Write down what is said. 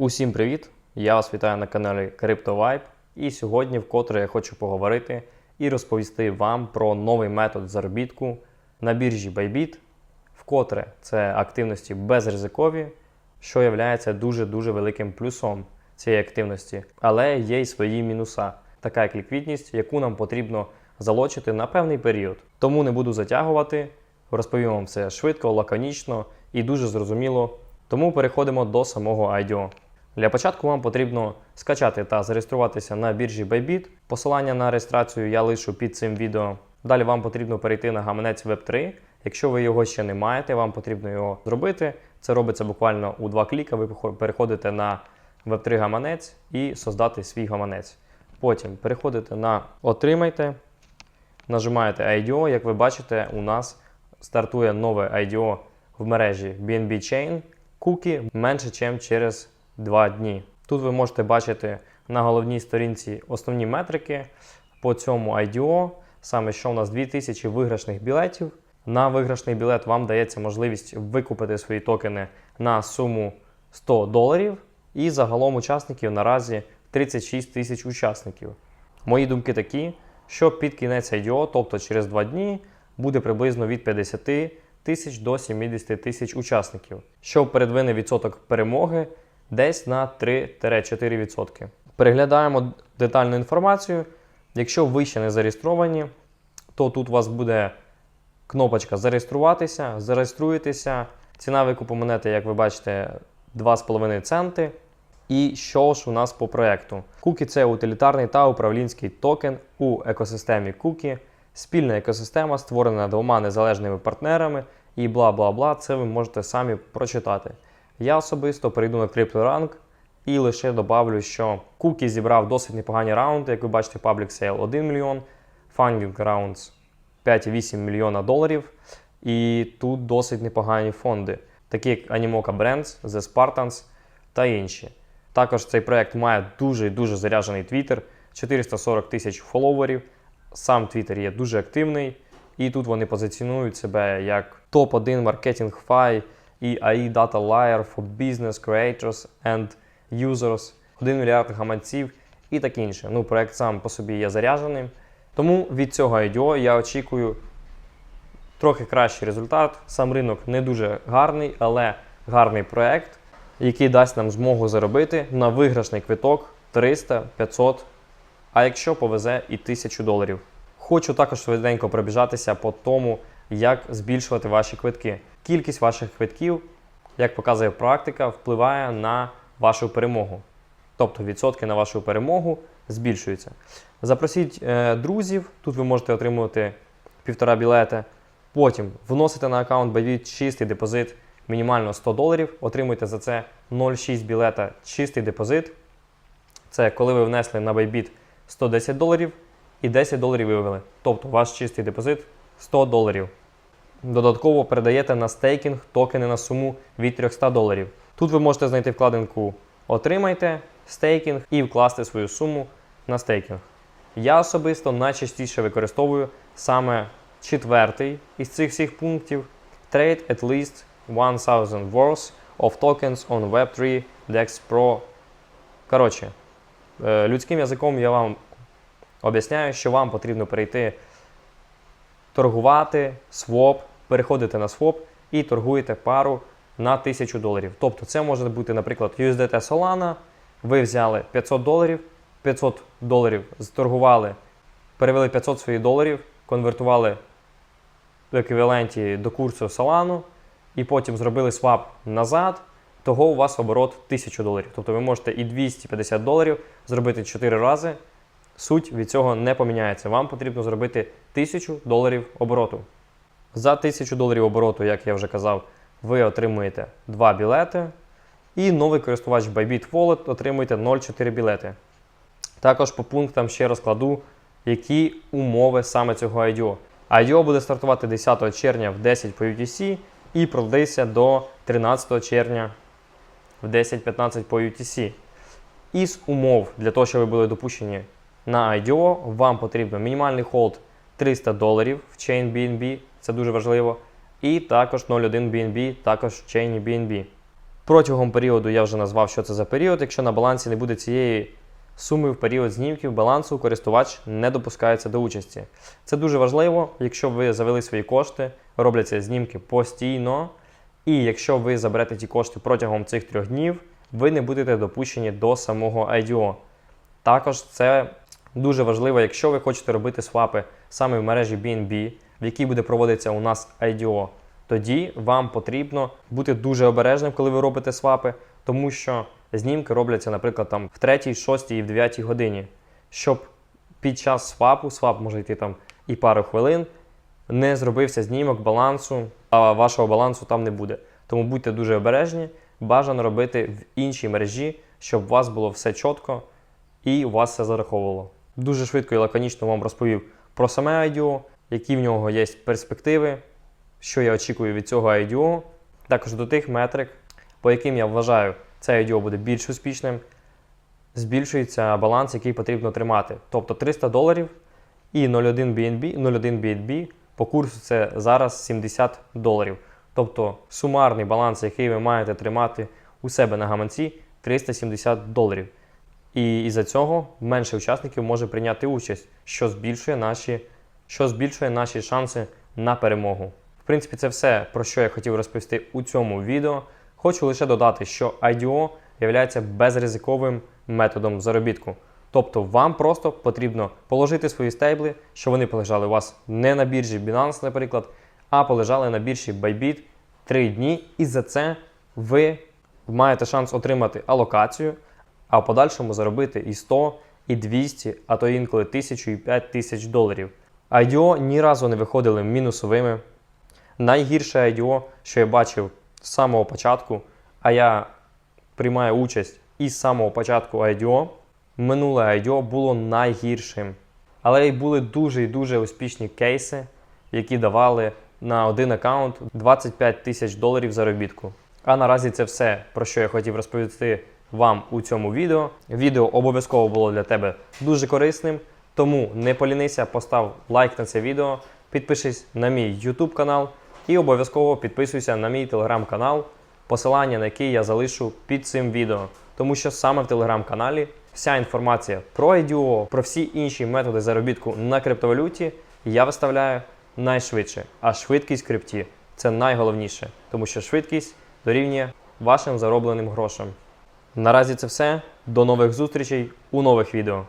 Усім привіт! Я вас вітаю на каналі CryptoVibe. І сьогодні вкотре я хочу поговорити і розповісти вам про новий метод заробітку на біржі Bybit. Вкотре це активності безризикові, що є дуже-дуже великим плюсом цієї активності, але є й свої мінуса, така як ліквідність, яку нам потрібно залочити на певний період. Тому не буду затягувати, розповім вам все швидко, лаконічно і дуже зрозуміло. Тому переходимо до самого IDO. Для початку вам потрібно скачати та зареєструватися на біржі Bybit. Посилання на реєстрацію я лишу під цим відео. Далі вам потрібно перейти на гаманець Web3. Якщо ви його ще не маєте, вам потрібно його зробити. Це робиться буквально у два кліка. Ви переходите на Web3 гаманець і создати свій гаманець. Потім переходите на Отримайте, нажимаєте IDO. Як ви бачите, у нас стартує нове IDO в мережі BNB Chain. Куки менше, ніж через 2 дні. Тут ви можете бачити на головній сторінці основні метрики по цьому IDO. Саме що у нас 2000 виграшних білетів. На виграшний білет вам дається можливість викупити свої токени на суму 100 доларів. І загалом учасників наразі 36 тисяч учасників. Мої думки такі, що під кінець IDO, тобто через 2 дні, буде приблизно від 50 тисяч до 70 тисяч учасників, що передвине відсоток перемоги десь на 3-4%. Переглядаємо детальну інформацію. Якщо ви ще не зареєстровані, то тут у вас буде кнопочка Зареєструватися, зареєструєтеся. Ціна викупу монети, як ви бачите, 2,5 центи. І що ж у нас по проекту? Кукі це утилітарний та управлінський токен у екосистемі Кукі. Спільна екосистема створена двома незалежними партнерами і бла бла бла. Це ви можете самі прочитати. Я особисто перейду на CryptoRank і лише добавлю, що Кукі зібрав досить непогані раунди. Як ви бачите, Public Sale 1 мільйон, Funding Rounds 5,8 мільйона доларів. І тут досить непогані фонди, такі як Animoca Brands, The Spartans та інші. Також цей проект має дуже дуже заряджений твіттер, 440 тисяч фоловерів. Сам твіттер є дуже активний, і тут вони позиціонують себе як топ-1 маркетинг фай і AI Data Layer for Business Creators and Users, 1 мільярд гаманців і таке інше. Ну, проект сам по собі є зарядженим. Тому від цього IDO я очікую трохи кращий результат. Сам ринок не дуже гарний, але гарний проект, який дасть нам змогу заробити на виграшний квиток 300, 500, а якщо повезе і 1000 доларів. Хочу також швиденько пробіжатися по тому, як збільшувати ваші квитки. Кількість ваших квитків, як показує практика, впливає на вашу перемогу. Тобто відсотки на вашу перемогу збільшуються. Запросіть е, друзів, тут ви можете отримувати півтора білети. Потім вносите на аккаунт Bybit чистий депозит, мінімально 100 доларів. Отримуєте за це 0,6 білета чистий депозит. Це коли ви внесли на Bybit 110 доларів і 10 доларів вивели. Тобто ваш чистий депозит 100 доларів. Додатково передаєте на стейкінг токени на суму від 300 доларів. Тут ви можете знайти вкладинку Отримайте стейкінг і вкласти свою суму на стейкінг. Я особисто найчастіше використовую саме четвертий із цих всіх пунктів Trade at least 1000 worth of tokens on Web3 DEX Pro. Коротше, е, людським язиком я вам об'ясняю, що вам потрібно перейти торгувати, своп, переходите на своп і торгуєте пару на 1000 доларів. Тобто це може бути, наприклад, USDT Solana, ви взяли 500 доларів, 500 доларів зторгували, перевели 500 своїх доларів, конвертували в еквіваленті до курсу Solana, і потім зробили свап назад, того у вас оборот 1000 доларів. Тобто ви можете і 250 доларів зробити 4 рази. Суть від цього не поміняється. Вам потрібно зробити 1000 доларів обороту. За 1000 доларів обороту, як я вже казав, ви отримуєте 2 білети. І новий користувач Bybit Wallet отримуєте 0,4 білети. Також по пунктам ще розкладу, які умови саме цього IDO. IDO буде стартувати 10 червня в 10 по UTC і продлиться до 13 червня в 10-15 по UTC. Із умов для того, щоб ви були допущені на IDO, вам потрібно мінімальний холд 300 доларів в Chain BNB, це дуже важливо. І також 0,1 BNB, також Chain BNB. Протягом періоду я вже назвав, що це за період. Якщо на балансі не буде цієї суми в період знімків балансу, користувач не допускається до участі. Це дуже важливо, якщо ви завели свої кошти, робляться знімки постійно. І якщо ви заберете ті кошти протягом цих трьох днів, ви не будете допущені до самого IDO. Також це дуже важливо, якщо ви хочете робити свапи саме в мережі BNB, в якій буде проводитися у нас IDO, тоді вам потрібно бути дуже обережним, коли ви робите свапи, тому що знімки робляться, наприклад, там в 3, 6 і в 9 годині. Щоб під час свапу, свап може йти там і пару хвилин, не зробився знімок балансу, а вашого балансу там не буде. Тому будьте дуже обережні, бажано робити в іншій мережі, щоб у вас було все чітко і у вас все зараховувало. Дуже швидко і лаконічно вам розповів про саме IDO, які в нього є перспективи, що я очікую від цього IDO, також до тих метрик, по яким я вважаю, це IDO буде більш успішним, збільшується баланс, який потрібно тримати. Тобто 300 доларів і 0,1 BNB, 0,1 BNB по курсу це зараз 70 доларів. Тобто сумарний баланс, який ви маєте тримати у себе на гаманці, 370 доларів. І із-за цього менше учасників може прийняти участь, що збільшує наші, що збільшує наші шанси на перемогу. В принципі, це все, про що я хотів розповісти у цьому відео. Хочу лише додати, що IDO є безризиковим методом заробітку. Тобто вам просто потрібно положити свої стейбли, що вони полежали у вас не на біржі Binance, наприклад, а полежали на біржі Bybit 3 дні, і за це ви маєте шанс отримати алокацію, а в подальшому заробити і 100, і 200, а то інколи 1000 і 5000 доларів. IDO ні разу не виходили мінусовими. Найгірше IDO, що я бачив з самого початку, а я приймаю участь із самого початку IDO, минуле IDO було найгіршим. Але й були дуже і дуже успішні кейси, які давали на один аккаунт 25 тисяч доларів заробітку. А наразі це все, про що я хотів розповісти вам у цьому відео. Відео обов'язково було для тебе дуже корисним, тому не полінися, постав лайк на це відео, підпишись на мій YouTube канал і обов'язково підписуйся на мій телеграм-канал, посилання на який я залишу під цим відео. Тому що саме в телеграм-каналі вся інформація про IDO, про всі інші методи заробітку на криптовалюті я виставляю найшвидше. А швидкість крипті це найголовніше, тому що швидкість дорівнює вашим заробленим грошам. Наразі це все. До нових зустрічей у нових відео.